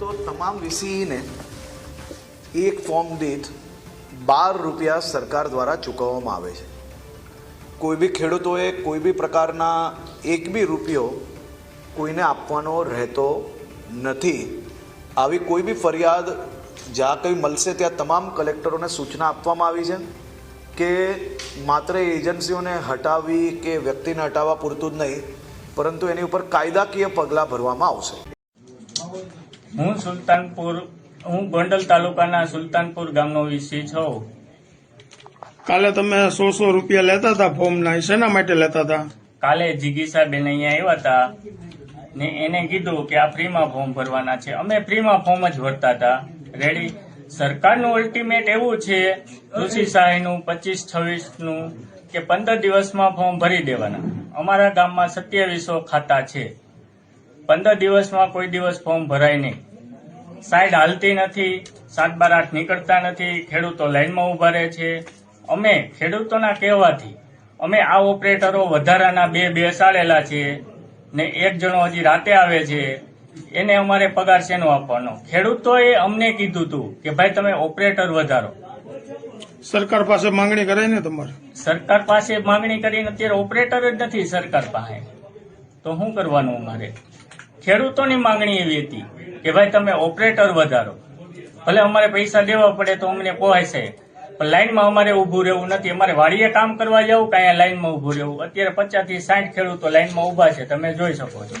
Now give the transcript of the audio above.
તો તમામ વીસીઈને એક ફોર્મ દીઠ બાર રૂપિયા સરકાર દ્વારા ચૂકવવામાં આવે છે. કોઈ બી ખેડૂતોએ કોઈ બી પ્રકારના એક બી રૂપિયો કોઈને આપવાનો રહેતો નથી. આવી કોઈ બી ફરિયાદ જ્યાં કંઈ મળશે ત્યાં તમામ કલેક્ટરોને સૂચના આપવામાં આવી છે કે માત્ર એજન્સીઓને હટાવવી કે વ્યક્તિને હટાવવા પૂરતું જ નહીં, પરંતુ એની ઉપર કાયદાકીય પગલાં ભરવામાં આવશે. હું સુલતાનપુર હું ગોંડલ તાલુકાના સુલતાનપુર ગામનો વીસી છું. કાલે તમે સો સો રૂપિયા લેતા હતા ફોર્મના શેના માટે લેતા હતા? કાલે જીગીસાબેન અહીંયા આવ્યા હતા ને એને કીધું કે આ ફ્રીમાં ફોર્મ ભરવાના છે. અમે ફ્રીમાં ફોર્મ જ ભરતા હતા. રેડી સરકારનું અલ્ટિમેટ એવું છે કૃષિ સહાયનું પચીસ છવ્વીસનું કે પંદર દિવસમાં ફોર્મ ભરી દેવાના. અમારા ગામમાં સત્યાવીસો ખાતા છે. પંદર દિવસમાં કોઈ દિવસ ફોર્મ ભરાય નહીં. સાઈડ હાલતી નથી સાત બાર આઠ નીકળતા નથી ખેડૂતો લાઈનમાં ઊભા રહે છે. અમે ખેડૂતોના કહેવાથી અમે આ ઓપરેટરો વધારાના બે બેસાડેલા છે ને એક જણો હજી રાતે આવે છે એને અમારે પગાર શેનો આપવાનો? ખેડૂતોએ અમને કીધું હતું કે ભાઈ તમે ઓપરેટર વધારો. સરકાર પાસે માંગણી કરાય ને તમારે? સરકાર પાસે માંગણી કરીને અત્યારે ઓપરેટર જ નથી સરકાર પાસે. તો શું કરવાનું અમારે? ખેડૂતોની માંગણી એવી હતી કે ભાઈ તમે ઓપરેટર વધારો. ભલે અમારે પૈસા દેવા પડે તો અમને પોહાય પણ લાઈનમાં અમારે ઊભું રહેવું નથી. અમારે વાડીએ કામ કરવા જવું કાંઈ લાઇનમાં ઊભું રહેવું. અત્યારે પચાસથી સાઠ ખેડૂતો લાઈનમાં ઊભા છે. તમે જોઈ શકો છો.